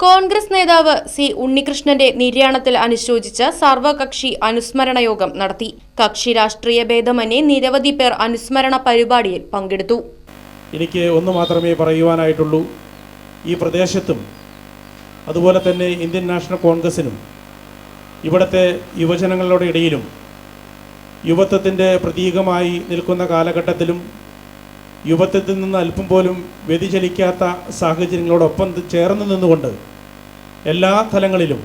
Congress നേതാവ് C ഉണ്ണികൃഷ്ണന്റെ നിര്യാണത്തിൽ അനുശോചിച്ച് സർവകക്ഷി അനുസ്മരണ യോഗം നടത്തി. കക്ഷി രാഷ്ട്രീയ ഭേദമന്യേ നിരവധി പേർ അനുസ്മരണ പരിപാടിയിൽ പങ്കെടുത്തു. എനിക്ക് ഒന്ന് മാത്രമേ പറയുവാനായിട്ടുള്ളൂ. ഈ പ്രദേശത്തും അതുപോലെ തന്നെ ഇന്ത്യൻ നാഷണൽ കോൺഗ്രസിനും ഇവിടുത്തെ യുവജനങ്ങളുടെ ഇടയിലും യുവത്വത്തിന്റെ പ്രതീകമായി നിൽക്കുന്ന കാലഘട്ടത്തിലും യുവത്വത്തിൽ നിന്ന് അല്പം പോലും വ്യതിചലിക്കാത്ത സാഹചര്യങ്ങളോടൊപ്പം ചേർന്ന് നിന്നുകൊണ്ട് എല്ലാ തലങ്ങളിലും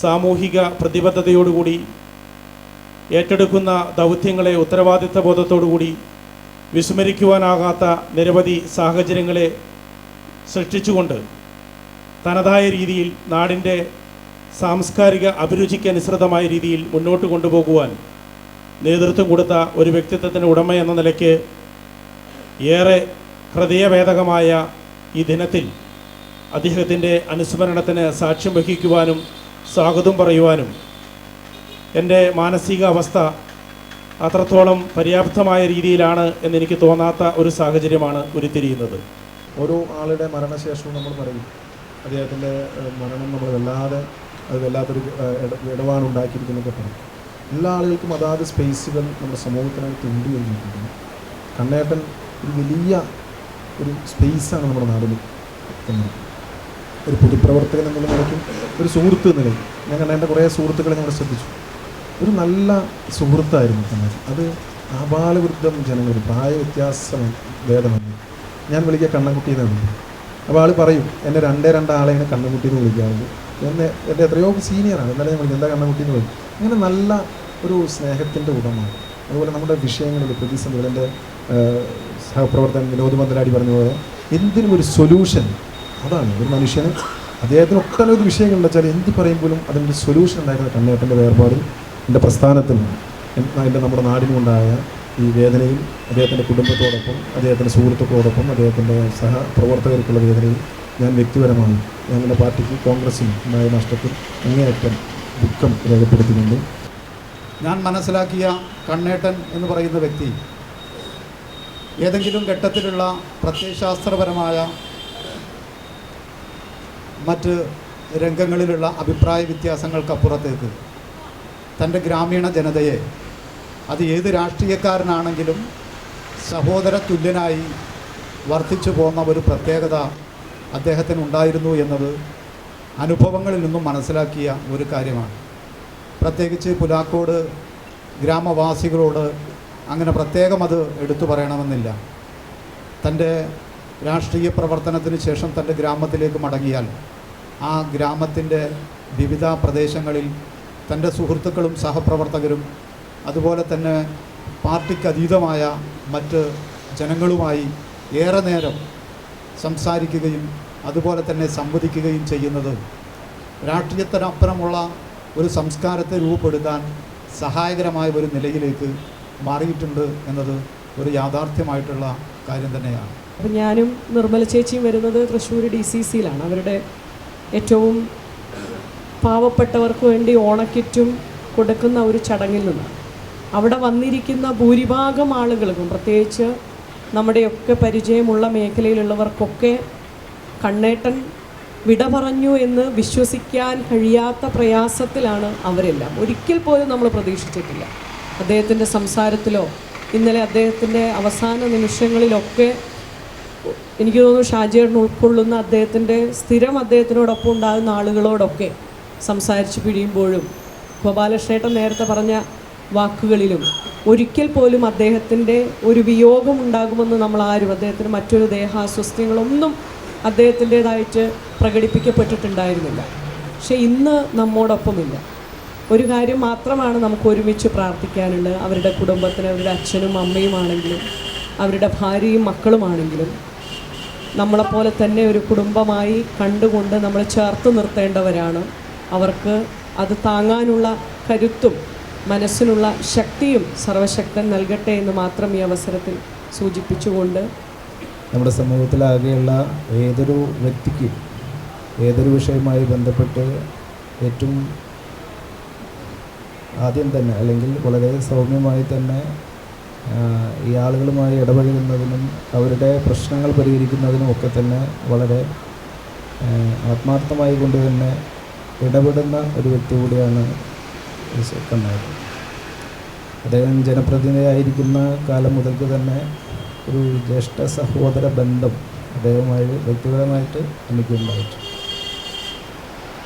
സാമൂഹിക പ്രതിബദ്ധതയോടുകൂടി ഏറ്റെടുക്കുന്ന ദൗത്യങ്ങളെ ഉത്തരവാദിത്ത ബോധത്തോടുകൂടി വിസ്മരിക്കുവാനാകാത്ത നിരവധി സാഹചര്യങ്ങളെ സൃഷ്ടിച്ചുകൊണ്ട് തനതായ രീതിയിൽ നാടിന്റെ സാംസ്കാരിക അഭിരുചിക്കനുസൃതമായ രീതിയിൽ മുന്നോട്ട് കൊണ്ടുപോകുവാൻ നേതൃത്വം കൊടുത്ത ഒരു വ്യക്തിത്വത്തിന് ഉടമ എന്ന നിലയ്ക്ക് ഏറെ ഹൃദയഭേദകമായ ഈ ദിനത്തിൽ അദ്ദേഹത്തിന്റെ അനുസ്മരണത്തിന് സാക്ഷ്യം വഹിക്കുവാനും സ്വാഗതം പറയുവാനും എന്റെ മാനസികാവസ്ഥ അത്രത്തോളം പര്യാപ്തമായ രീതിയിലാണ് എന്നെനിക്ക് തോന്നാത്ത ഒരു സാഹചര്യമാണ് ഉരുത്തിരിയുന്നത്. ഓരോ ആളുടെ മരണശേഷവും നമ്മൾ പറയും. അദ്ദേഹത്തിന്റെ മരണം നമ്മൾ വല്ലാതെ അത് വല്ലാത്തൊരു ഇടവാണ് ഉണ്ടാക്കിയിരിക്കുന്നതൊക്കെ പറയും. എല്ലാ ആളുകൾക്കും അതാത് സ്പേസുകൾ നമ്മുടെ എന്ന് ചിന്തിക്കുന്നു കണ്ണേട്ടൻ ഒരു വലിയ ഒരു സ്പേസാണ് നമ്മുടെ നാടിന് എന്നത്. ഒരു പൊതുപ്രവർത്തകൻ എന്നുള്ള നിലയ്ക്കും ഒരു സുഹൃത്ത് എന്ന കഴിഞ്ഞു ഞാൻ കണ്ണേന്റെ കുറേ സുഹൃത്തുക്കളെ ഞങ്ങൾ ശ്രദ്ധിച്ചു. ഒരു നല്ല സുഹൃത്തായിരുന്നു കണ്ണേട്ടൻ അത് ആപാലവൃദ്ധം ജനങ്ങൾ പ്രായവ്യത്യാസം ഭേദമാണ് ഞാൻ വിളിക്കുക കണ്ണൻകുട്ടി എന്നാണ് അപ്പോൾ ആൾ പറയും എന്നെ രണ്ടേ രണ്ടാളെയാണ് കണ്ണൻകുട്ടി എന്ന് വിളിക്കാറുണ്ട് എന്നെ എന്റെ എത്രയോ സീനിയറാണ് എന്നാലും ഞാൻ വിളിക്കും എന്താ കണ്ണൻകുട്ടി എന്ന് വിളിക്കും അങ്ങനെ നല്ല ഒരു സ്നേഹത്തിന്റെ ഉടമ. അതുപോലെ നമ്മുടെ വിഷയങ്ങളിൽ പ്രതിസന്ധികൾ എന്റെ സഹപ്രവർത്തകൻ വിനോദ് മന്ദലാടി പറഞ്ഞു എന്തിനും ഒരു സൊല്യൂഷൻ അതാണ് ഒരു മനുഷ്യന് അദ്ദേഹത്തിന് ഒട്ടനവധി വിഷയങ്ങളുണ്ട് വെച്ചാൽ എന്ത് പറയുമ്പോഴും അതിന്റെ സൊല്യൂഷൻ ഉണ്ടായിരുന്ന കണ്ണേട്ടന്റെ വേർപാടിൽ എന്റെ പ്രസ്ഥാനത്തിൽ എന്റെ നമ്മുടെ നാടിനുമുണ്ടായ ഈ വേദനയും അദ്ദേഹത്തിന്റെ കുടുംബത്തോടൊപ്പം അദ്ദേഹത്തിന്റെ സുഹൃത്തുക്കളോടൊപ്പം അദ്ദേഹത്തിന്റെ സഹപ്രവർത്തകർക്കുള്ള വേദനയും ഞാൻ വ്യക്തിപരമായി ഞങ്ങളുടെ പാർട്ടിക്ക് കോൺഗ്രസിനും ഉണ്ടായ നഷ്ടത്തിൽ അങ്ങേയറ്റം ദുഃഖം രേഖപ്പെടുത്തുന്നുണ്ട്. ഞാൻ മനസ്സിലാക്കിയ കണ്ണേട്ടൻ എന്ന് പറയുന്ന വ്യക്തി ഏതെങ്കിലും ഘട്ടത്തിലുള്ള പ്രത്യയശാസ്ത്രപരമായ മറ്റ് രംഗങ്ങളിലുള്ള അഭിപ്രായ വ്യത്യാസങ്ങൾക്കപ്പുറത്തേക്ക് തന്റെ ഗ്രാമീണ ജനതയെ അത് ഏത് രാഷ്ട്രീയക്കാരനാണെങ്കിലും സഹോദര തുല്യനായി വർദ്ധിച്ചു പോന്ന ഒരു പ്രത്യേകത അദ്ദേഹത്തിന് ഉണ്ടായിരുന്നു എന്നത് അനുഭവങ്ങളിൽ നിന്നും മനസ്സിലാക്കിയ ഒരു കാര്യമാണ്. പ്രത്യേകിച്ച് പുലാക്കോട് ഗ്രാമവാസികളോട് അങ്ങനെ പ്രത്യേകം അത് എടുത്തു പറയണമെന്നില്ല. തന്റെ രാഷ്ട്രീയ പ്രവർത്തനത്തിന് ശേഷം തന്റെ ഗ്രാമത്തിലേക്ക് മടങ്ങിയാൽ ആ ഗ്രാമത്തിന്റെ വിവിധ പ്രദേശങ്ങളിൽ തന്റെ സുഹൃത്തുക്കളും സഹപ്രവർത്തകരും അതുപോലെ തന്നെ പാർട്ടിക്ക് അതീതമായ മറ്റ് ജനങ്ങളുമായി ഏറെ നേരം സംസാരിക്കുകയും അതുപോലെ തന്നെ സംവദിക്കുകയും ചെയ്യുന്നത് രാഷ്ട്രീയത്തിനപ്പുറമുള്ള ഒരു സംസ്കാരത്തെ രൂപപ്പെടുത്താൻ സഹായകരമായ ഒരു നിലയിലേക്ക് മാറിയിട്ടുണ്ട് എന്നത് ഒരു യാഥാർത്ഥ്യമായിട്ടുള്ള കാര്യം തന്നെയാണ്. അപ്പം ഞാനും നിർമ്മല ചേച്ചിയും വരുന്നത് തൃശ്ശൂർ ഡി സി സിയിലാണ്. അവരുടെ ഏറ്റവും പാവപ്പെട്ടവർക്ക് വേണ്ടി ഓണക്കിറ്റും കൊടുക്കുന്ന ഒരു ചടങ്ങിൽ നിന്ന് അവിടെ വന്നിരിക്കുന്ന ഭൂരിഭാഗം ആളുകൾക്കും പ്രത്യേകിച്ച് നമ്മുടെയൊക്കെ പരിചയമുള്ള മേഖലയിലുള്ളവർക്കൊക്കെ കണ്ണേട്ടൻ വിട പറഞ്ഞു എന്ന് വിശ്വസിക്കാൻ കഴിയാത്ത പ്രയാസത്തിലാണ് അവരെല്ലാം. ഒരിക്കൽ പോലും നമ്മൾ പ്രതീക്ഷിച്ചിട്ടില്ല. അദ്ദേഹത്തിന്റെ സംസാരത്തിലോ ഇന്നലെ അദ്ദേഹത്തിന്റെ അവസാന നിമിഷങ്ങളിലൊക്കെ എനിക്ക് തോന്നുന്നു ഷാജിയേട്ടൻ ഉൾക്കൊള്ളുന്ന അദ്ദേഹത്തിന്റെ സ്ഥിരം അദ്ദേഹത്തിനോടൊപ്പം ഉണ്ടാകുന്ന ആളുകളോടൊക്കെ സംസാരിച്ച് പിഴിയുമ്പോഴും ഗോപാലകൃഷ്ണേട്ടൻ നേരത്തെ പറഞ്ഞ വാക്കുകളിലും ഒരിക്കൽ പോലും അദ്ദേഹത്തിന്റെ ഒരു വിയോഗം ഉണ്ടാകുമെന്ന് നമ്മൾ ആരും അദ്ദേഹത്തിന് മറ്റൊരു ദേഹാസ്വസ്ഥ്യങ്ങളൊന്നും അദ്ദേഹത്തിന്റേതായിട്ട് പ്രകടിപ്പിക്കപ്പെട്ടിട്ടുണ്ടായിരുന്നില്ല. പക്ഷേ ഇന്ന് നമ്മോടൊപ്പമില്ല. ഒരു കാര്യം മാത്രമാണ് നമുക്ക് ഒരുമിച്ച് പ്രാർത്ഥിക്കാനുള്ളത്. അവരുടെ കുടുംബത്തിന് അവരുടെ അച്ഛനും അമ്മയുമാണെങ്കിലും അവരുടെ ഭാര്യയും മക്കളുമാണെങ്കിലും. നമ്മളെപ്പോലെ തന്നെ ഒരു കുടുംബമായി കണ്ടുകൊണ്ട് നമ്മൾ ചേർത്ത് നിർത്തേണ്ടവരാണ്. അവർക്ക് അത് താങ്ങാനുള്ള കരുത്തും മനസ്സിനുള്ള ശക്തിയും സർവശക്തൻ നൽകട്ടെ എന്ന് മാത്രം ഈ അവസരത്തിൽ സൂചിപ്പിച്ചുകൊണ്ട് നമ്മുടെ സമൂഹത്തിലാകെയുള്ള ഏതൊരു വ്യക്തിക്കും ഏതൊരു വിഷയവുമായി ബന്ധപ്പെട്ട് ഏറ്റവും ആദ്യം തന്നെ അല്ലെങ്കിൽ വളരെ സൗമ്യമായി തന്നെ ഈ ആളുകളുമായി ഇടപഴകുന്നതിനും അവരുടെ പ്രശ്നങ്ങൾ പരിഹരിക്കുന്നതിനും ഒക്കെ തന്നെ വളരെ ആത്മാർത്ഥമായി കൊണ്ട് തന്നെ ഇടപെടുന്ന ഒരു വ്യക്തി കൂടിയാണ് കണ്ണായത് അദ്ദേഹം ജനപ്രതിനിധിയായിരിക്കുന്ന കാലം മുതൽക്ക് തന്നെ ഒരു ജ്യേഷ്ഠ സഹോദര ബന്ധം അദ്ദേഹവുമായി വ്യക്തിപരമായിട്ട് എനിക്കുണ്ടായിട്ടുണ്ട്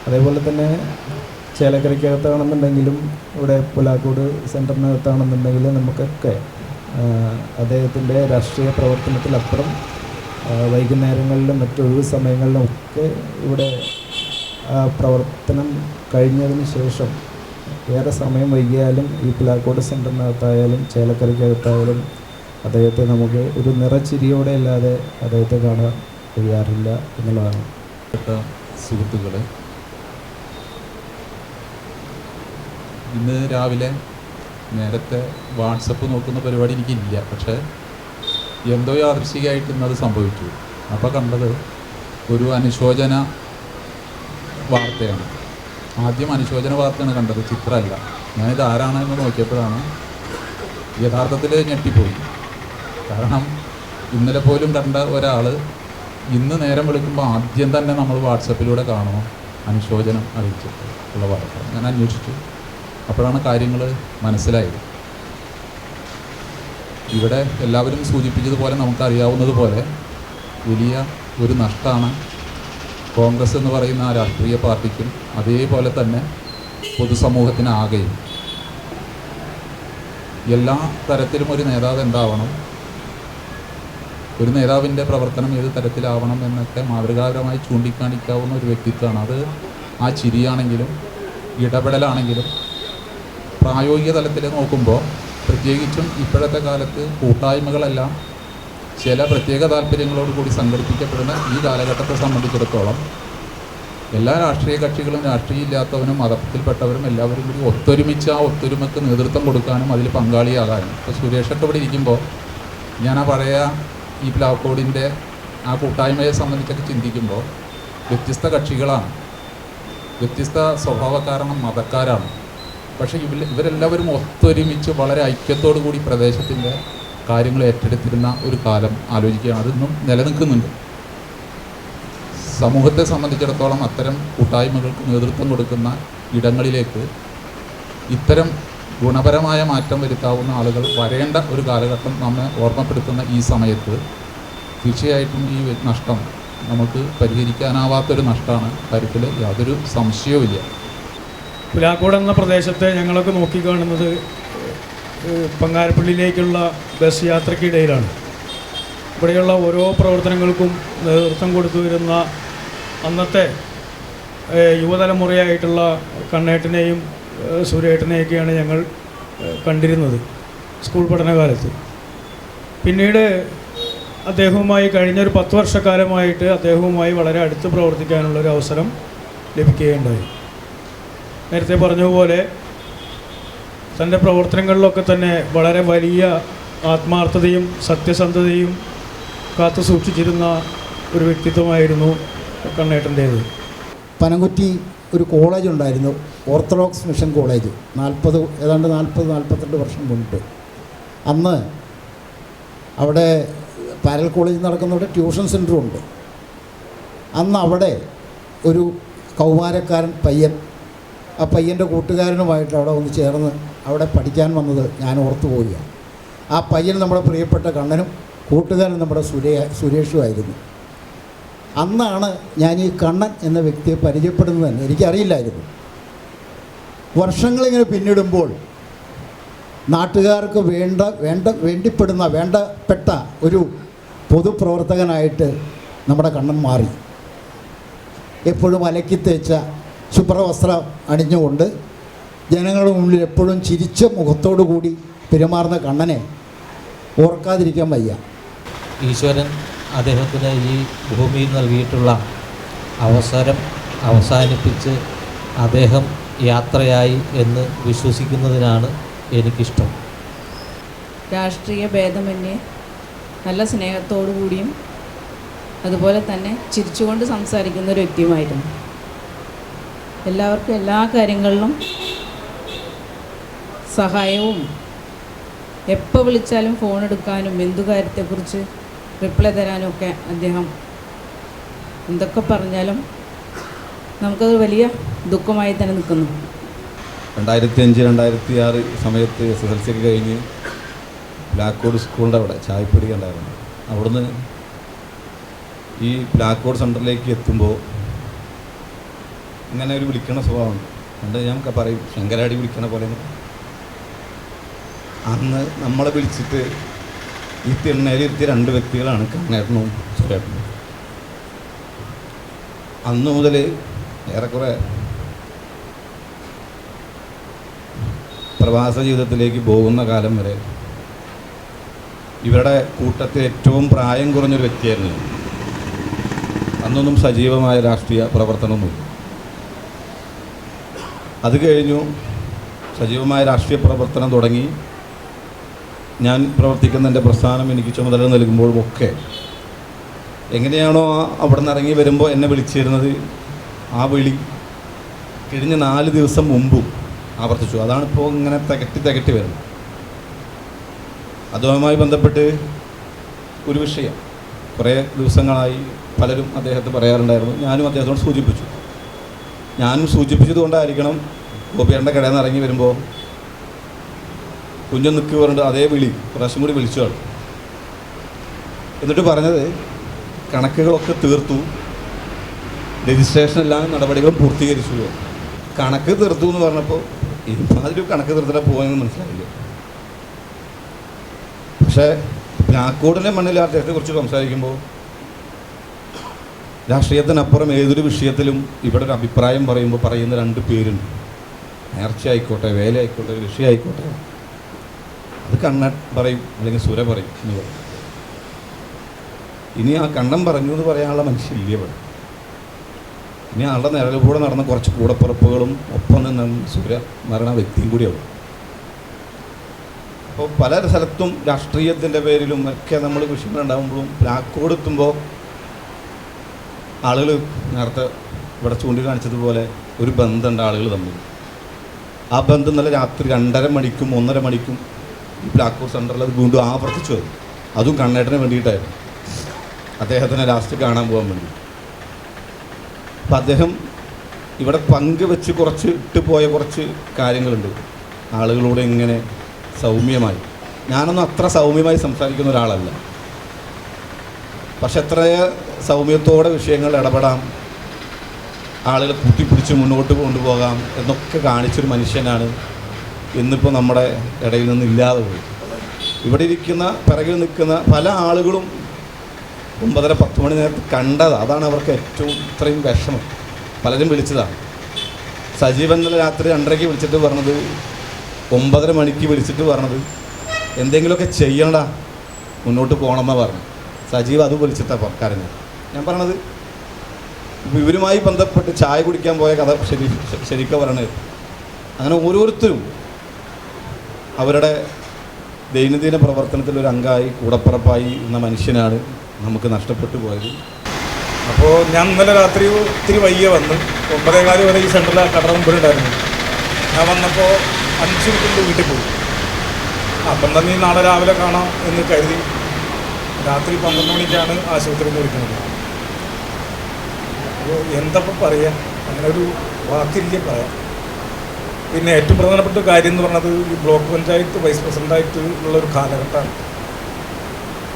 അതേപോലെ തന്നെ ചേലക്കരയ്ക്കകത്താണെന്നുണ്ടെങ്കിലും ഇവിടെ പുലാക്കോട് സെന്ററിനകത്താണെന്നുണ്ടെങ്കിലും നമുക്കൊക്കെ അദ്ദേഹത്തിന്റെ രാഷ്ട്രീയ പ്രവർത്തനത്തിലപ്പുറം വൈകുന്നേരങ്ങളിലും മറ്റൊഴിവ് സമയങ്ങളിലും ഒക്കെ ഇവിടെ പ്രവർത്തനം കഴിഞ്ഞതിന് ശേഷം ഏറെ സമയം വൈകിയാലും ഈ പുലാക്കോട് സെന്ററിനകത്തായാലും ചേലക്കരയ്ക്കകത്തായാലും അദ്ദേഹത്തെ നമുക്ക് ഒരു നിറച്ചിരിയോടെ അല്ലാതെ അദ്ദേഹത്തെ കാണാൻ കഴിയാറില്ല എന്നുള്ളതാണ്. സുഹൃത്തുക്കളെ ഇന്ന് രാവിലെ നേരത്തെ വാട്സപ്പ് നോക്കുന്ന പരിപാടി എനിക്കില്ല. പക്ഷേ എന്തോ യാദൃശികമായിട്ട് ഇന്നത് സംഭവിച്ചു. അപ്പോൾ കണ്ടത് ഒരു അനുശോചന വാർത്തയാണ്. ആദ്യം അനുശോചന വാർത്തയാണ് കണ്ടത് ചിത്രമല്ല. ഞാനിത് ആരാണെന്ന് നോക്കിയപ്പോഴാണ് യഥാർത്ഥത്തിൽ ഞെട്ടിപ്പോയി. കാരണം ഇന്നലെ പോലും കണ്ട ഒരാൾ ഇന്ന് നേരം വിളിക്കുമ്പോൾ ആദ്യം തന്നെ നമ്മൾ വാട്സപ്പിലൂടെ കാണുമോ അനുശോചനം അറിയിച്ചിട്ട് ഉള്ള വാർത്ത. ഞാൻ അന്വേഷിച്ചു. അപ്പോഴാണ് കാര്യങ്ങൾ മനസ്സിലായത്. ഇവിടെ എല്ലാവരും സൂചിപ്പിച്ചതുപോലെ നമുക്കറിയാവുന്നതുപോലെ വലിയ ഒരു നഷ്ടമാണ് കോൺഗ്രസ് എന്ന് പറയുന്ന ആ രാഷ്ട്രീയ പാർട്ടിക്കും അതേപോലെ തന്നെ പൊതുസമൂഹത്തിനാകെയും. എല്ലാ തരത്തിലും ഒരു നേതാവ് എന്താവണം? ഒരു നേതാവിന്റെ പ്രവർത്തനം ഏത് തരത്തിലാവണം എന്നൊക്കെ മാതൃകാപരമായി ചൂണ്ടിക്കാണിക്കാവുന്ന ഒരു വ്യക്തിത്വമാണ്. അത് ആ ചിരിയാണെങ്കിലും ഇടപെടലാണെങ്കിലും പ്രായോഗിക തലത്തിൽ നോക്കുമ്പോൾ പ്രത്യേകിച്ചും ഇപ്പോഴത്തെ കാലത്ത് കൂട്ടായ്മകളെല്ലാം ചില പ്രത്യേക താല്പര്യങ്ങളോട് കൂടി സംഘടിപ്പിക്കപ്പെടുന്ന ഈ കാലഘട്ടത്തെ സംബന്ധിച്ചിടത്തോളം എല്ലാ രാഷ്ട്രീയ കക്ഷികളും രാഷ്ട്രീയ ഇല്ലാത്തവനും മതത്തിൽപ്പെട്ടവരും എല്ലാവരും കൂടി ഒത്തൊരുമിച്ച് ആ ഒത്തൊരുമക്ക് നേതൃത്വം കൊടുക്കാനും അതിൽ പങ്കാളിയാകാനും. ഇപ്പോൾ സുരേഷൊക്കെ ഇവിടെ ഇരിക്കുമ്പോൾ ഞാൻ ആ പഴയ ഈ പ്ലാക്കോഡിന്റെ ആ കൂട്ടായ്മയെ സംബന്ധിച്ചൊക്കെ ചിന്തിക്കുമ്പോൾ വ്യത്യസ്ത കക്ഷികളാണ്. വ്യത്യസ്ത സ്വഭാവക്കാരണം മതക്കാരാണ്. പക്ഷേ ഇവർ ഇവരെല്ലാവരും ഒത്തൊരുമിച്ച് വളരെ ഐക്യത്തോടു കൂടി പ്രദേശത്തിന്റെ കാര്യങ്ങൾ ഏറ്റെടുത്തിരുന്ന ഒരു കാലം ആലോചിക്കുകയാണ്. അതിന്നും നിലനിൽക്കുന്നുണ്ട്. സമൂഹത്തെ സംബന്ധിച്ചിടത്തോളം അത്തരം കൂട്ടായ്മകൾക്ക് നേതൃത്വം കൊടുക്കുന്ന ഇടങ്ങളിലേക്ക് ഇത്തരം ഗുണപരമായ മാറ്റം വരുത്താവുന്ന ആളുകൾ വരേണ്ട ഒരു കാലഘട്ടം നമ്മെ ഓർമ്മപ്പെടുത്തുന്ന ഈ സമയത്ത് തീർച്ചയായിട്ടും ഈ നഷ്ടം നമുക്ക് പരിഹരിക്കാനാവാത്തൊരു നഷ്ടമാണ്. കാര്യത്തിൽ യാതൊരു സംശയവുമില്ല. പുലാക്കോട് എന്ന പ്രദേശത്തെ ഞങ്ങളൊക്കെ നോക്കിക്കാണുന്നത് പങ്കാരപ്പള്ളിയിലേക്കുള്ള ബസ് യാത്രയ്ക്കിടയിലാണ് ഇവിടെയുള്ള ഓരോ പ്രവർത്തനങ്ങൾക്കും നേതൃത്വം കൊടുത്തു വരുന്ന അന്നത്തെ യുവതലമുറയായിട്ടുള്ള കണ്ണേട്ടനെയും സൂര്യേട്ടനെയൊക്കെയാണ് ഞങ്ങൾ കണ്ടിരുന്നത് സ്കൂൾ പഠനകാലത്ത്. പിന്നീട് അദ്ദേഹവുമായി കഴിഞ്ഞൊരു പത്ത് വർഷക്കാലമായിട്ട് അദ്ദേഹവുമായി വളരെ അടുത്ത് പ്രവർത്തിക്കാനുള്ളൊരു അവസരം ലഭിക്കുകയുണ്ടായി. നേരത്തെ പറഞ്ഞതുപോലെ തന്റെ പ്രവർത്തനങ്ങളിലൊക്കെ തന്നെ വളരെ വലിയ ആത്മാർത്ഥതയും സത്യസന്ധതയും കാത്തു സൂക്ഷിച്ചിരുന്ന ഒരു വ്യക്തിത്വമായിരുന്നു കണ്ണേട്ടന്റേത്. പനംകുറ്റി ഒരു കോളേജ് ഉണ്ടായിരുന്നു ഓർത്തഡോക്സ് മിഷൻ കോളേജ്. നാൽപ്പത് ഏതാണ്ട് നാൽപ്പത് നാൽപ്പത്തിരണ്ട് വർഷം മുൻപ്. അന്ന് അവിടെ പാരൽ കോളേജിൽ നടക്കുന്നവിടെ ട്യൂഷൻ സെന്ററുണ്ട് അന്ന് അവിടെ ഒരു കൗമാരക്കാരൻ പയ്യൻ ആ പയ്യന്റെ കൂട്ടുകാരനുമായിട്ട് അവിടെ ഒന്ന് ചേർന്ന് അവിടെ പഠിക്കാൻ വന്നത് ഞാൻ ഓർത്തു പോവുകയാണ്. ആ പയ്യൻ നമ്മുടെ പ്രിയപ്പെട്ട കണ്ണനും കൂട്ടുകാരൻ നമ്മുടെ സുരേ സുരേഷുമായിരുന്നു അന്നാണ് ഞാൻ ഈ കണ്ണൻ എന്ന വ്യക്തിയെ പരിചയപ്പെടുന്നത് തന്നെ എനിക്കറിയില്ലായിരുന്നു. വർഷങ്ങളിങ്ങനെ പിന്നിടുമ്പോൾ നാട്ടുകാർക്ക് വേണ്ട വേണ്ട വേണ്ടിപ്പെടുന്ന വേണ്ടപ്പെട്ട ഒരു പൊതുപ്രവർത്തകനായിട്ട് നമ്മുടെ കണ്ണൻ മാറി. എപ്പോഴും അലക്കി തേച്ച ശുഭ്രവസ്ത്രം അണിഞ്ഞുകൊണ്ട് ജനങ്ങളുടെ മുന്നിൽ എപ്പോഴും ചിരിച്ച മുഖത്തോടു കൂടി പെരുമാറുന്ന കണ്ണനെ ഓർക്കാതിരിക്കാൻ വയ്യ. ഈശ്വരൻ അദ്ദേഹത്തിന് ഈ ഭൂമിയിൽ നൽകിയിട്ടുള്ള അവസരം അവസാനിപ്പിച്ച് അദ്ദേഹം യാത്രയായി എന്ന് വിശ്വസിക്കുന്നതിനാണ് എനിക്കിഷ്ടം. രാഷ്ട്രീയ ഭേദമന്യേ നല്ല സ്നേഹത്തോടു കൂടിയും അതുപോലെ തന്നെ ചിരിച്ചുകൊണ്ട് സംസാരിക്കുന്ന ഒരു വ്യക്തിയുമായിരുന്നു. എല്ലാവർക്കും എല്ലാ കാര്യങ്ങളിലും സഹായവും. എപ്പോൾ വിളിച്ചാലും ഫോൺ എടുക്കാനും എന്തു കാര്യത്തെക്കുറിച്ച് റിപ്ലൈ തരാനും ഒക്കെ അദ്ദേഹം എന്തൊക്കെ പറഞ്ഞാലും നമുക്കത് വലിയ ദുഃഖമായി തന്നെ നിൽക്കുന്നു. രണ്ടായിരത്തി അഞ്ച് രണ്ടായിരത്തി ആറ് സമയത്ത് എസ് എസ് എൽ സി ഒക്കെ കഴിഞ്ഞ് ബ്ലാക്കോഡ് സ്കൂളിന്റെ അവിടെ ചായപ്പൊടി ഉണ്ടായിരുന്നു അവിടുന്ന് ഈ ബ്ലാക്കോഡ് സെന്ററിലേക്ക് എത്തുമ്പോൾ ഇങ്ങനെ ഒരു വിളിക്കണ സ്വഭാവമുണ്ട്. അതുകൊണ്ട് ഞാൻ പറയും ശങ്കരാടി വിളിക്കണ പോലെ അന്ന് നമ്മളെ വിളിച്ചിട്ട് ഈ തിണ്ണയിൽ ഇരുത്തിയ രണ്ട് വ്യക്തികളാണ് കണ്ണേട്ടനും സുരേട്ടനും. അന്ന് മുതൽ ഏറെക്കുറെ പ്രവാസ ജീവിതത്തിലേക്ക് പോകുന്ന കാലം വരെ ഇവരുടെ കൂട്ടത്തിൽ ഏറ്റവും പ്രായം കുറഞ്ഞൊരു വ്യക്തിയായിരുന്നു അന്നൊന്നും സജീവമായ രാഷ്ട്രീയ പ്രവർത്തനമൊന്നുമില്ല. അത് കഴിഞ്ഞു. സജീവമായ രാഷ്ട്രീയ പ്രവർത്തനം തുടങ്ങി. ഞാൻ പ്രവർത്തിക്കുന്ന എന്റെ പ്രസ്ഥാനം എനിക്ക് ചുമതല നൽകുമ്പോഴുമൊക്കെ എങ്ങനെയാണോ അവിടെ നിന്ന് ഇറങ്ങി വരുമ്പോൾ എന്നെ വിളിച്ചിരുന്നത്. ആ വിളി കഴിഞ്ഞ നാല് ദിവസം മുമ്പും ആവർത്തിച്ചു. അതാണ് ഇപ്പോൾ ഇങ്ങനെ തികട്ടി തികട്ടി വരുന്നത്. അതുമായി ബന്ധപ്പെട്ട് ഒരു വിഷയം. കുറേ ദിവസങ്ങളായി പലരും അദ്ദേഹത്തെ പറയാറുണ്ടായിരുന്നു. ഞാനും അദ്ദേഹത്തോട് സൂചിപ്പിച്ചു. ഞാനും സൂചിപ്പിച്ചത് കൊണ്ടായിരിക്കണം ഗോപിയേട്ടന്റെ കടയിൽ നിന്ന് ഇറങ്ങി വരുമ്പോൾ കുഞ്ഞു നിൽക്കി പറഞ്ഞിട്ട് അതേ വിളി പ്രാവശ്യം കൂടി വിളിച്ചു ആൾ എന്നിട്ട് പറഞ്ഞത് കണക്കുകളൊക്കെ തീർത്തു രജിസ്ട്രേഷൻ എല്ലാ നടപടികളും പൂർത്തീകരിച്ചു. കണക്ക് തീർത്തു എന്ന് പറഞ്ഞപ്പോൾ ഇമാതിരി കണക്ക് തീർത്തിട്ട് പോകുമെന്ന് മനസ്സിലായില്ല. പക്ഷേ ലാക്കോടിന്റെ മണ്ണിൽ അദ്ദേഹത്തെ കുറിച്ച് സംസാരിക്കുമ്പോൾ രാഷ്ട്രീയത്തിനപ്പുറം ഏതൊരു വിഷയത്തിലും ഇവിടെ ഒരു അഭിപ്രായം പറയുമ്പോൾ പറയുന്ന രണ്ട് പേരുണ്ട്. നേർച്ച ആയിക്കോട്ടെ വേല ആയിക്കോട്ടെ കൃഷി ആയിക്കോട്ടെ അത് കണ്ണൻ പറയും അല്ലെങ്കിൽ സുര പറയും എന്ന് പറയും. ഇനി ആ കണ്ണൻ പറഞ്ഞു എന്ന് പറയാനുള്ള മനുഷ്യരില്ല ഇവിടെ. ഇനി ആളുടെ നിഴലിലൂടെ നടന്ന കുറച്ച് കൂടപ്പുറപ്പുകളും ഒപ്പം നിന്ന് സുര മരണ വ്യക്തിയും കൂടിയാവും അപ്പോൾ പല സ്ഥലത്തും രാഷ്ട്രീയത്തിന്റെ പേരിലും ഒക്കെ നമ്മൾ വിഷയങ്ങളുണ്ടാകുമ്പോഴും ബ്ലാക്ക് എത്തുമ്പോൾ ആളുകൾ നേരത്തെ ഇവിടെ ചൂണ്ടിക്കാണിച്ചതുപോലെ ഒരു ബന്ധമുണ്ട് ആളുകൾ തമ്മിൽ. ആ ബന്ധം നല്ല രാത്രി രണ്ടര മണിക്കും ഒന്നര മണിക്കും ഈ ബ്ലാക്ക് ഹോൾ സെന്ററിൽ അത് വീണ്ടും ആവർത്തിച്ചു വരും അതും കണ്ണേട്ടന് വേണ്ടിയിട്ടായിരുന്നു. അദ്ദേഹത്തിനെ ലാസ്റ്റ് കാണാൻ പോകാൻ വേണ്ടി. അപ്പം അദ്ദേഹം ഇവിടെ പങ്കുവെച്ച് കുറച്ച് ഇട്ട് പോയ കുറച്ച് കാര്യങ്ങളുണ്ട്. ആളുകളോട് ഇങ്ങനെ സൗമ്യമായി. ഞാനൊന്നും അത്ര സൗമ്യമായി സംസാരിക്കുന്ന ഒരാളല്ല. പക്ഷെ എത്ര സൗമ്യത്തോടെ വിഷയങ്ങൾ ഇടപെടാം. ആളുകളെ കൂട്ടിപ്പിടിച്ച് മുന്നോട്ട് കൊണ്ടുപോകാം എന്നൊക്കെ കാണിച്ചൊരു മനുഷ്യനാണ് ഇന്നിപ്പോൾ നമ്മുടെ ഇടയിൽ നിന്ന് ഇല്ലാതെ പോയി. ഇവിടെ ഇരിക്കുന്ന പിറകിൽ നിൽക്കുന്ന പല ആളുകളും ഒമ്പതര പത്ത് മണി നേരത്ത് കണ്ടത്. അതാണ് അവർക്ക് ഏറ്റവും ഇത്രയും വിഷമം. പലരും വിളിച്ചതാണ് സജീവൻ ഇന്നലെ രാത്രി രണ്ടരയ്ക്ക് വിളിച്ചിട്ട് പറഞ്ഞത് ഒമ്പതര മണിക്ക് വിളിച്ചിട്ട് പറഞ്ഞത് എന്തെങ്കിലുമൊക്കെ ചെയ്യണ്ട മുന്നോട്ട് പോകണമെന്നാണ് പറഞ്ഞു സജീവ് അത് വിളിച്ചിട്ടാണ് കരഞ്ഞത് ഞാൻ പറഞ്ഞത് ഇവരുമായി ബന്ധപ്പെട്ട് ചായ കുടിക്കാൻ പോയ കഥ ശരി ശരിക്കും പറയണത് അങ്ങനെ ഓരോരുത്തരും അവരുടെ ദൈനംദിന പ്രവർത്തനത്തിൽ ഒരു അംഗമായി കൂടപ്പുറപ്പായി എന്ന മനുഷ്യനാണ് നമുക്ക് നഷ്ടപ്പെട്ടു പോയത്. അപ്പോൾ ഞാൻ ഇന്നലെ രാത്രി ഒത്തിരി വൈകിയ വന്ന് ഒമ്പതേകാൽ വരെ ഈ സെന്ററിൽ കടറ മുമ്പിലുണ്ടായിരുന്നു. ഞാൻ വന്നപ്പോൾ അഞ്ച് മിനിറ്റ് വീട്ടിൽ പോയി. അപ്പം തന്നെ നാളെ രാവിലെ കാണാം എന്ന് കരുതി രാത്രി പന്ത്രണ്ട് മണിക്കാണ് ആശുപത്രിയിൽ നിന്ന് വിളിക്കുന്നത്. അപ്പോൾ എന്തപ്പോൾ പറയുക അങ്ങനെ ഒരു വാക്കില്ല പറയാം. പിന്നെ ഏറ്റവും പ്രധാനപ്പെട്ട കാര്യം എന്ന് പറഞ്ഞത് ഈ ബ്ലോക്ക് പഞ്ചായത്ത് വൈസ് പ്രസിഡന്റായിട്ട് ഉള്ള ഒരു കാലഘട്ടമാണ്.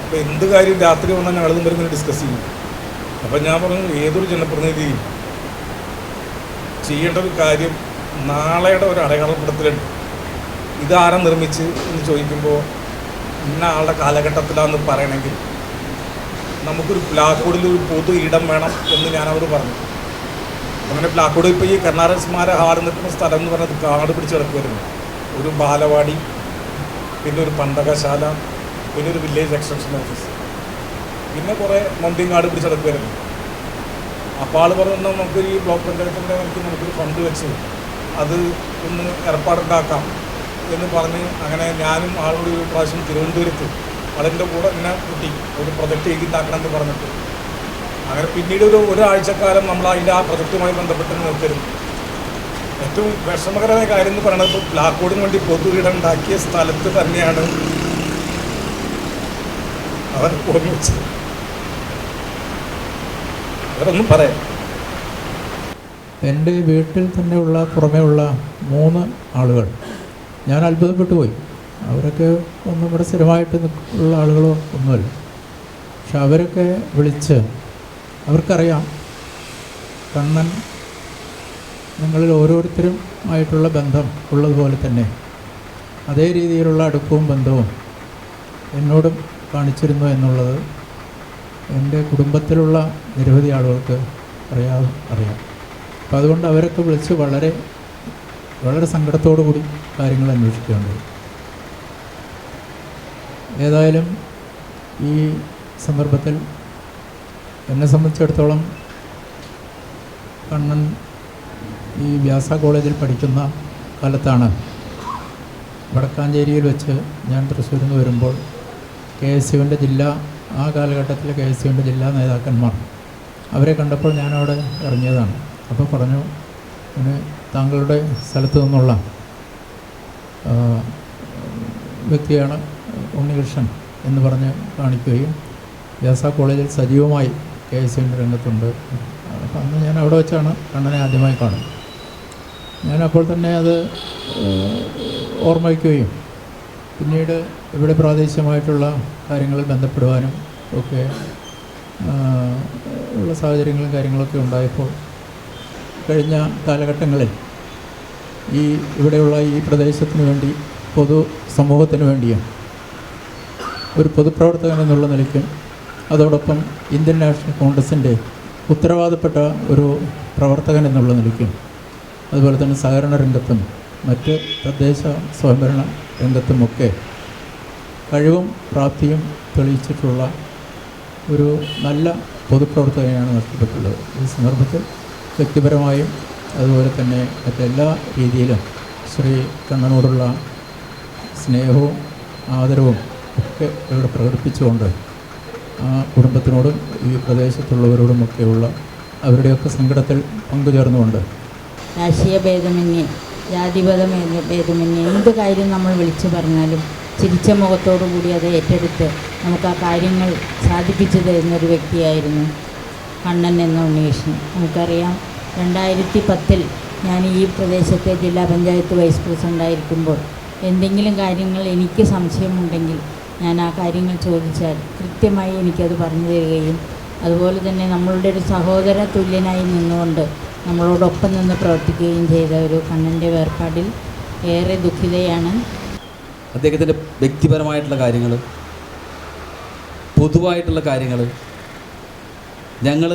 അപ്പോൾ എന്ത് കാര്യം രാത്രി വന്നാൽ ഞങ്ങൾ തമ്മിൽ ഡിസ്കസ് ചെയ്യും. അപ്പം ഞാൻ പറഞ്ഞു ഏതൊരു ജനപ്രതിനിധിയും ചെയ്യേണ്ട ഒരു കാര്യം നാളെയുടെ ഒരു അടയാളപ്പെടുത്തലുണ്ട് ഇതാരാ നിർമ്മിച്ച് എന്ന് ചോദിക്കുമ്പോൾ ഇന്ന ആളുടെ കാലഘട്ടത്തിലാണെന്ന് പറയണമെങ്കിൽ നമുക്കൊരു ബ്ലാക്ക് ബോർഡിൽ ഒരു പൊതു ഇടം വേണം എന്ന് ഞാനവർ പറഞ്ഞു. അങ്ങനെ ബ്ലാക്ക് ബോർഡ് ഇപ്പോൾ ഈ കർണാടക സ്മാര ഹാൾ നിൽക്കുന്ന സ്ഥലം എന്ന് പറഞ്ഞത് കാട് പിടിച്ച് കിടക്കുമായിരുന്നു ഒരു ബാലവാടി പിന്നെ ഒരു പണ്ടകശാല പിന്നെ ഒരു വില്ലേജ് എക്സ്റ്റൻഷൻ ഓഫീസ് പിന്നെ കുറേ മൊണ്ടിങ്ങാട് പിടിച്ച് കിടക്കുമായിരുന്നു അപ്പോൾ ആൾ പറഞ്ഞു "എന്നാ നമുക്ക് ഈ ബ്ലോക്ക് പഞ്ചായത്തിന്റെ നമുക്ക് നമുക്കൊരു ഫണ്ട് വെച്ച് അത് ഒന്ന് ഏർപ്പാടുണ്ടാക്കാം. എന്ന് പറഞ്ഞ് അങ്ങനെ ഞാനും ആളോട് ഒരു പ്രാവശ്യം തിരുവനന്തപുരത്ത് അതിന്റെ കൂടെ എന്നെ കുട്ടി ഒരു പ്രൊജക്റ്റ് എഴുതിണ്ടാക്കണം എന്ന് പറഞ്ഞിട്ട്. അങ്ങനെ പിന്നീട് ഒരു ഒരാഴ്ചക്കാലം നമ്മൾ അതിന്റെ ആ പ്രൊജക്റ്റുമായി ബന്ധപ്പെട്ട് നിൽക്കരുത്. ഏറ്റവും വിഷമകരമായ കാര്യം എന്ന് പറയുന്നത് ഇപ്പോൾ ബ്ലാക്ക് വേണ്ടി പൊതുവിടം ഉണ്ടാക്കിയ സ്ഥലത്ത് തന്നെയാണ് അവൻ ഓർമ്മിച്ചത് അവരൊന്നും പറയാം. എന്റെ വീട്ടിൽ തന്നെയുള്ള പുറമേയുള്ള മൂന്ന് ആളുകൾ. ഞാൻ അത്ഭുതപ്പെട്ടു പോയി. അവരൊക്കെ ഒന്നും ഇവിടെ സ്ഥിരമായിട്ട് ഉള്ള ആളുകളോ ഒന്നുമല്ല. പക്ഷെ അവരൊക്കെ വിളിച്ച് അവർക്കറിയാം കണ്ണൻ നിങ്ങളിൽ ഓരോരുത്തരും ആയിട്ടുള്ള ബന്ധം ഉള്ളതുപോലെ തന്നെ. അതേ രീതിയിലുള്ള അടുപ്പവും ബന്ധവും എന്നോടും കാണിച്ചിരുന്നു എന്നുള്ളത് എന്റെ കുടുംബത്തിലുള്ള നിരവധി ആളുകൾക്ക് അറിയാതെ അറിയാം. അപ്പം അതുകൊണ്ട് അവരൊക്കെ വിളിച്ച് വളരെ വളരെ സങ്കടത്തോടു കൂടി കാര്യങ്ങൾ അന്വേഷിക്കുകയുണ്ടായി ഏതായാലും ഈ സന്ദർഭത്തിൽ എന്നെ സംബന്ധിച്ചിടത്തോളം കണ്ണൻ ഈ വ്യാസ കോളേജിൽ പഠിക്കുന്ന കാലത്താണ്. വടക്കാഞ്ചേരിയിൽ വെച്ച് ഞാൻ തൃശ്ശൂരിൽ നിന്ന് വരുമ്പോൾ കെ എസ് യുവിന്റെ ജില്ലാ ആ കാലഘട്ടത്തിലെ കെ എസ് യുവിന്റെ ജില്ലാ നേതാക്കന്മാർ അവരെ കണ്ടപ്പോൾ ഞാനവിടെ ഇറങ്ങിയതാണ്. അപ്പോൾ പറഞ്ഞു പിന്നെ താങ്കളുടെ സ്ഥലത്തു നിന്നുള്ള വ്യക്തിയാണ് ഉണ്ണികൃഷ്ണൻ എന്ന് പറഞ്ഞ് കാണിക്കുകയും വ്യാസ കോളേജിൽ സജീവമായി കെ എസ് യുവിന്റെ രംഗത്തുണ്ട്. അപ്പം അന്ന് ഞാൻ അവിടെ വെച്ചാണ് കണ്ണനെ ആദ്യമായി കാണുന്നത്. ഞാൻ അപ്പോൾ തന്നെ അത് ഓർമ്മ വയ്ക്കുകയും പിന്നീട് ഇവിടെ പ്രാദേശികമായിട്ടുള്ള കാര്യങ്ങളിൽ ബന്ധപ്പെടുവാനും ഒക്കെ ഉള്ള സാഹചര്യങ്ങളും കാര്യങ്ങളൊക്കെ ഉണ്ടായപ്പോൾ കഴിഞ്ഞ കാലഘട്ടങ്ങളിൽ ഈ ഇവിടെയുള്ള ഈ പ്രദേശത്തിന് വേണ്ടി പൊതു സമൂഹത്തിന് വേണ്ടിയും ഒരു പൊതുപ്രവർത്തകൻ എന്നുള്ള നിലയ്ക്കും അതോടൊപ്പം ഇന്ത്യൻ നാഷണൽ കോൺഗ്രസിന്റെ ഉത്തരവാദപ്പെട്ട ഒരു പ്രവർത്തകൻ എന്നുള്ള നിലയ്ക്കും അതുപോലെ തന്നെ സഹകരണ രംഗത്തും മറ്റ് തദ്ദേശ സ്വയംഭരണ രംഗത്തുമൊക്കെ കഴിവും പ്രാപ്തിയും തെളിയിച്ചിട്ടുള്ള ഒരു നല്ല പൊതുപ്രവർത്തകനെയാണ് നഷ്ടപ്പെട്ടുള്ളത്. ഈ സന്ദർഭത്തിൽ വ്യക്തിപരമായും അതുപോലെ തന്നെ മറ്റെല്ലാ രീതിയിലും ശ്രീ കണ്ണനോടുള്ള സ്നേഹവും ആദരവും ഒക്കെ ഇവിടെ പ്രകടിപ്പിച്ചുകൊണ്ട് ആ കുടുംബത്തിനോടും ഈ പ്രദേശത്തുള്ളവരോടുമൊക്കെയുള്ള അവരുടെയൊക്കെ സങ്കടത്തിൽ പങ്കുചേർന്നുകൊണ്ട്. രാഷ്ട്രീയ ഭേദമന്യേ ജാതിപത ഭേദമന്യേ എന്ത് കാര്യം നമ്മൾ വിളിച്ചു പറഞ്ഞാലും ചിരിച്ച മുഖത്തോടു കൂടി അത് ഏറ്റെടുത്ത് നമുക്ക് ആ കാര്യങ്ങൾ സാധിപ്പിച്ചു തരുന്നൊരു വ്യക്തിയായിരുന്നു കണ്ണൻ എന്ന ഉണ്ണികൃഷ്ണൻ. നമുക്കറിയാം രണ്ടായിരത്തി പത്തിൽ ഞാൻ ഈ പ്രദേശത്തെ ജില്ലാ പഞ്ചായത്ത് വൈസ് പ്രസിഡന്റായിരിക്കുമ്പോൾ എന്തെങ്കിലും കാര്യങ്ങൾ എനിക്ക് സംശയമുണ്ടെങ്കിൽ ഞാൻ ആ കാര്യങ്ങൾ ചോദിച്ചാൽ കൃത്യമായി എനിക്കത് പറഞ്ഞു തരികയും അതുപോലെ തന്നെ നമ്മളുടെ ഒരു സഹോദര തുല്യനായി നിന്നുകൊണ്ട് നമ്മളോടൊപ്പം നിന്ന് പ്രവർത്തിക്കുകയും ചെയ്ത ഒരു കണ്ണന്റെ വേർപാടിൽ ഏറെ ദുഃഖിതയാണ്. അദ്ദേഹത്തിന്റെ വ്യക്തിപരമായിട്ടുള്ള കാര്യങ്ങൾ പൊതുവായിട്ടുള്ള കാര്യങ്ങൾ ഞങ്ങൾ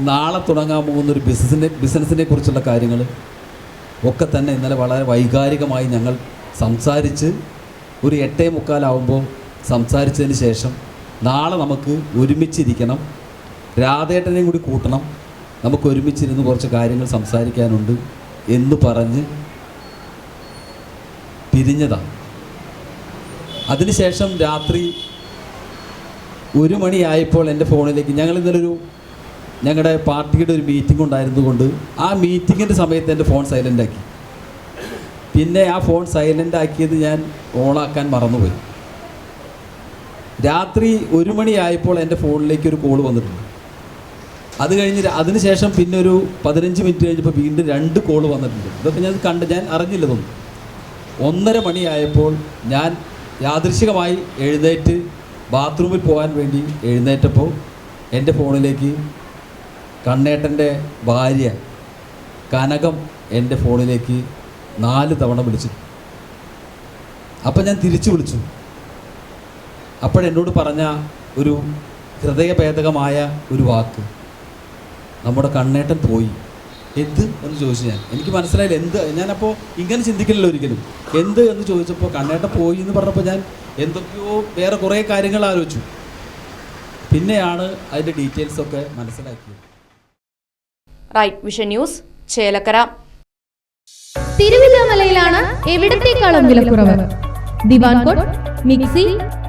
നാളെ തുടങ്ങാൻ പോകുന്ന ഒരു ബിസിനസിനെ ബിസിനസ്സിനെ കുറിച്ചുള്ള കാര്യങ്ങൾ ഒക്കെ തന്നെ ഇന്നലെ വളരെ വൈകാരികമായി ഞങ്ങൾ സംസാരിച്ച് ഒരു എട്ടേ മുക്കാലാവുമ്പോൾ സംസാരിച്ചതിന് ശേഷം നാളെ നമുക്ക് ഒരുമിച്ചിരിക്കണം. രാധേട്ടനെയും കൂടി കൂട്ടണം. നമുക്ക് ഒരുമിച്ചിരുന്ന് കുറച്ച് കാര്യങ്ങൾ സംസാരിക്കാനുണ്ട് എന്ന് പറഞ്ഞ് പിരിഞ്ഞതാണ് അതിനുശേഷം രാത്രി ഒരു മണിയായപ്പോൾ എന്റെ ഫോണിലേക്ക് ഞങ്ങൾ ഇന്നലെ ഒരു ഞങ്ങളുടെ പാർട്ടിയുടെ ഒരു മീറ്റിംഗ് ഉണ്ടായിരുന്നതുകൊണ്ട് ആ മീറ്റിങ്ങിന്റെ സമയത്ത് എന്റെ ഫോൺ സൈലന്റ് ആക്കി പിന്നെ ആ ഫോൺ സൈലന്റ് ആക്കിയത് ഞാൻ ഓണാക്കാൻ മറന്നുപോയി. രാത്രി ഒരു മണിയായപ്പോൾ എന്റെ ഫോണിലേക്ക് ഒരു കോൾ വന്നിട്ടുണ്ട്. അത് കഴിഞ്ഞ് അതിനുശേഷം പിന്നെ ഒരു പതിനഞ്ച് മിനിറ്റ് കഴിഞ്ഞപ്പോൾ വീണ്ടും രണ്ട് കോൾ വന്നിട്ടുണ്ട്. ഇതൊക്കെ ഞാൻ കണ്ട് ഞാൻ അറിഞ്ഞില്ലതൊന്നും ഒന്നര മണിയായപ്പോൾ ഞാൻ യാദൃശികമായി എഴുന്നേറ്റ് ബാത്റൂമിൽ പോകാൻ വേണ്ടി എഴുന്നേറ്റപ്പോൾ എന്റെ ഫോണിലേക്ക് കണ്ണേട്ടന്റെ ഭാര്യ കനകം എന്റെ ഫോണിലേക്ക് നാല് തവണ വിളിച്ചു അപ്പം ഞാൻ തിരിച്ചു വിളിച്ചു. അപ്പോഴെന്നോട് പറഞ്ഞ ഒരു ഹൃദയഭേദകമായ ഒരു വാക്ക്. നമ്മുടെ കണ്ണേട്ടൻ പോയി. എന്ത് എന്ന് ചോദിച്ചു ഞാൻ. എനിക്ക് മനസ്സിലായില്ല എന്ത്. ഞാനപ്പോൾ ഇങ്ങനെ ചിന്തിക്കില്ലല്ലോ ഒരിക്കലും. എന്ത് എന്ന് ചോദിച്ചപ്പോൾ കണ്ണേട്ടൻ പോയി എന്ന് പറഞ്ഞപ്പോൾ ഞാൻ എന്തൊക്കെയോ വേറെ കുറേ കാര്യങ്ങൾ ആലോചിച്ചു. പിന്നെയാണ് അതിന്റെ ഡീറ്റെയിൽസൊക്കെ മനസ്സിലാക്കിയത്. Right vision news Chelakkara. തിരുവില്ലാമലയിലാണ് എവിടത്തേക്കാളും വിലക്കുറവ്? Divan cot mixie